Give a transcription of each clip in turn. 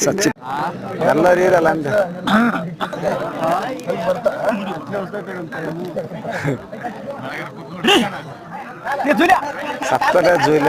ಸಚ್ಚಿ ಎಲ್ಲರೂ ಇರಲ್ಲ ಅಂತ ಸತ್ತದ ಜೂಲ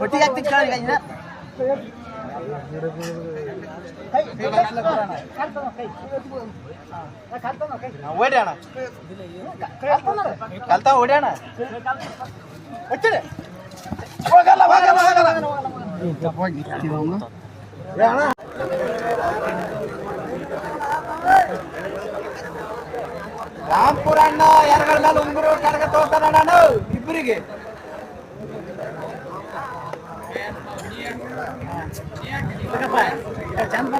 ಒಟ್ಟಿಗೆ ಆಗ್ತಿತ್ತು ಕೇಳಿ ಈಗ ಓಡ್ಯಾಣ ಕಲ್ತಾ ಹೋಗಲ್ಲ ಹೋಗಲ್ಲ ಹೋಗಲ್ಲ ಹೋಗಲ್ಲ ರಾಮ್ಪುರ ಅಣ್ಣ ಎರಗಳ ಉಂಗುರು ತೋರ್ತಾನ ನಾನು ಇಬ್ಬರಿಗೆ ಚಂದ